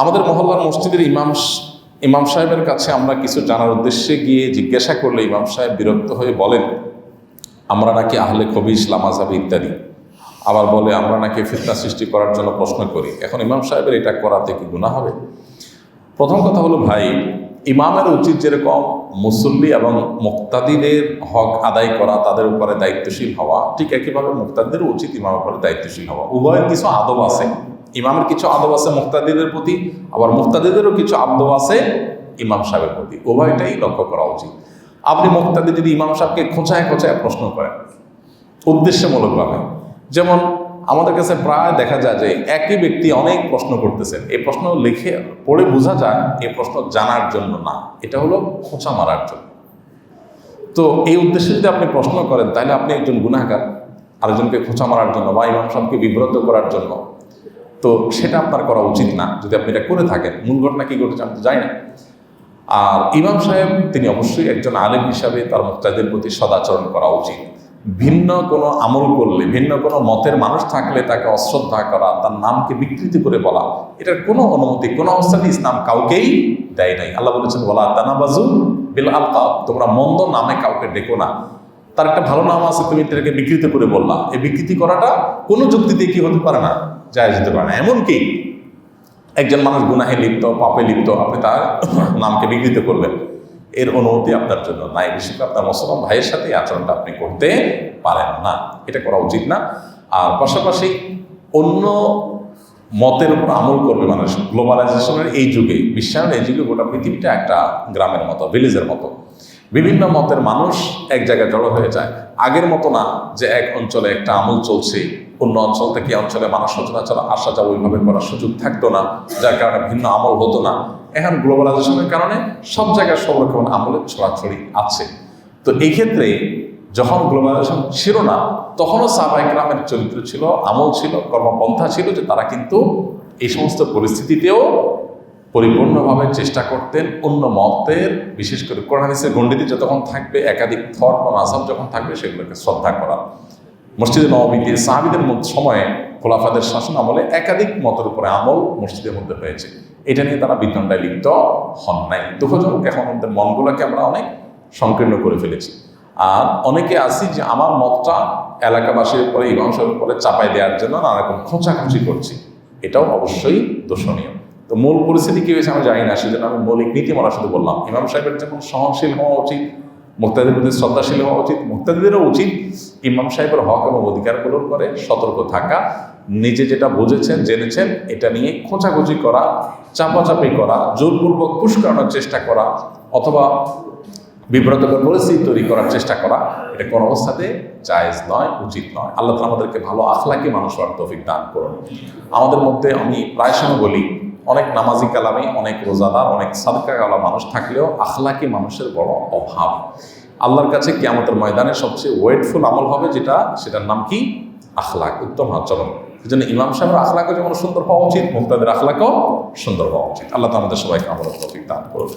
আমাদের মহল্লার মসজিদের ইমাম ইমাম সাহেবের কাছে আমরা কিছু জানার উদ্দেশ্যে গিয়ে জিজ্ঞাসা করলে ইমাম সাহেব বিরক্ত হয়ে বলেন, আমরা নাকি আহলে কবি, ইসলাম আজাবি ইত্যাদি। আবার বলে, আমরা নাকি ফিতনা সৃষ্টি করার জন্য প্রশ্ন করি। এখন ইমাম সাহেবের এটা করাতে কি গুণা হবে? প্রথম কথা হলো, ভাই, ইমামের উচিত যেরকম মুসল্লি এবং মুক্তাদিদের হক আদায় করা তাদের উপরে দায়িত্বশীল হওয়া, ঠিক একইভাবে মুক্তাদিদেরও উচিত ইমামের উপরে দায়িত্বশীল হওয়া। উভয়ের কিছু আদব আছে। ইমামের কিছু আদব আছে মুক্তাদিদের প্রতি, আবার মুক্তাদিদেরও কিছু আদব আছে ইমাম সাহেবের প্রতি। উভয়টাই লক্ষ্য করা উচিত। আপনি মুক্তাদি যদি ইমাম সাহেবকে খোঁচায় খোঁচায় প্রশ্ন করেন, উদ্দেশ্যমূলকভাবে, যেমন আমাদের কাছে প্রায় দেখা যায় যে একই ব্যক্তি অনেক প্রশ্ন করতেছেন, এই প্রশ্ন লিখে পড়ে বোঝা যায় এই প্রশ্ন জানার জন্য না, এটা হলো খোঁচা মারার জন্য। তো এই উদ্দেশ্যে যদি আপনি প্রশ্ন করেন, তাহলে আপনি একজন গুণাগার আরেকজনকে খোঁচা মারার জন্য বা ইমাম সাহেবকে বিব্রত করার জন্য। তো সেটা আপনার করা উচিত না, যদি আপনি এটা করে থাকেন। মূল ঘটনা কি ঘটেছে আমি তো জানি না। আর ইমাম সাহেব, তিনি অবশ্যই একজন আলেম হিসাবে তার মুক্তাদের প্রতি সদাচরণ করা উচিত। ভিন্ন কোনো আমল করলে, ভিন্ন কোনো মতের মানুষ থাকলে তাকে অশ্রদ্ধা করা, তার নামকে বিকৃতি করে বলা, এটার কোনো অনুমতি, কোনো অবস্থাতে ইসলাম কাউকেই দেয় নাই। আল্লাহ বলেছেন বলা তানাবাজু বিল আলকাব। তোমরা মন্দ নামে কাউকে ডেকো না। তার একটা ভালো নাম আছে, তুমি এটাকে বিকৃত করে বললা। এই বিকৃতি করাটা কোনো যুক্তিতে কি হতে পারে না? যায় যেতে পারে না। এমনকি একজন মানুষ গুনাহে লিপ্ত, পাপে লিপ্ত, আপনি তার নামকে বিকৃত করবেন। এর অনুমতি আপনার জন্য নাই। বিশেষ আপনার মুসলমান ভাইয়ের সাথে আচরণটা আপনি করতে পারেন না। এটা করা উচিত না। আর পাশাপাশি অন্য মতের উপর আমল করবে মানুষ। গ্লোবালাইজেশনের এই যুগে, বিশ্বায়নের এই যুগে গোটা পৃথিবীটা একটা গ্রামের মতো ভিলেজের মতো। বিভিন্ন মতের মানুষ এক জায়গায় জড়ো হয়ে যায়। আগের মতো না যে এক অঞ্চলে একটা আমল চলছে, অন্য অঞ্চল থেকে অঞ্চলে মানুষ সচরাচর আসা যাওয়া ওইভাবে করার সুযোগ থাকতো না, যার কারণে ভিন্ন আমল হতো না। এখন গ্লোবালাইজেশনের কারণে সব জায়গায় সব রকম আমলের ছড়াছড়ি আছে। তো এই ক্ষেত্রে যখন গ্লোবালাইজেশন ছিল না, তখনও সাহবাহিক রামের চরিত্র ছিল, আমল ছিল, কর্মপন্থা ছিল যে তারা কিন্তু এই সমস্ত পরিস্থিতিতেও পরিপূর্ণভাবে চেষ্টা করতেন অন্য মতের, বিশেষ করে কোরআন হাদিসের গণ্ডিতে যতক্ষণ থাকবে, একাধিক থট বা মাসাব যখন থাকবে, সেগুলোকে শ্রদ্ধা করা। মসজিদে নবমীতে সাহাবিদের সময়ে খোলাফাদের শাসন আমলে একাধিক মতের উপরে আমল মসজিদের মধ্যে হয়েছে। এটা নিয়ে তারা বিতণ্ডায় লিপ্ত হন নাই। দুঃখজনক, এখন আমাদের মনগুলোকে আমরা অনেক সংকীর্ণ করে ফেলেছি। আর অনেকে আছি যে আমার মতটা এলাকাবাসীর উপরে ইমাম উপরে চাপাই দেওয়ার জন্য নানা রকম খোঁচাখুচি করছি। এটাও অবশ্যই দোষণীয়। তো মূল পরিস্থিতি কি হয়েছে আমি জানি না, সেজন্য আমি মৌলিক নীতিমালা শুধু বললাম। ইমাম সাহেবের যেমন সহনশীল হওয়া উচিত, মুক্তাদের প্রতি শ্রদ্ধাশীল হওয়া উচিত, মুক্তাদিদেরও উচিত, ইমাম সাহেবের হক এবং অধিকারগুলোর করে, সতর্ক থাকা, নিজে যেটা বুঝেছেন, জেনেছেন, এটা নিয়ে খোঁচাখুচি করা, চাপাচাপি করা, জোরপূর্বক পুশ চেষ্টা করা, অথবা বিব্রতকর পরিস্থিতি তৈরি করার চেষ্টা করা, এটা কোনো অবস্থাতে জায়েজ নয়, উচিত নয়। আল্লাহ আমাদেরকে ভালো আখলাকি মানুষ হওয়ার তৌফিক দান করুন। আমাদের মধ্যে আমি প্রায় সময় বলি অনেক নামাজি কালামি, অনেক রোজাদার, অনেক সাদকা কালা মানুষ থাকলেও আখলাকি মানুষের বড় অভাব। আল্লাহর কাছে কিয়ামতের ময়দানে সবচেয়ে ওয়েটফুল আমল হবে যেটা, সেটার নাম কি? আখলাক, উত্তম আচরণ। এই জন্য ইমাম সাহেবের আখলাকও যেমন সুন্দর হওয়া উচিত, মুক্তাদের আখলাকও সুন্দর হওয়া উচিত। আল্লাহ তো আমাদের সবাইকে আমল দান করুন।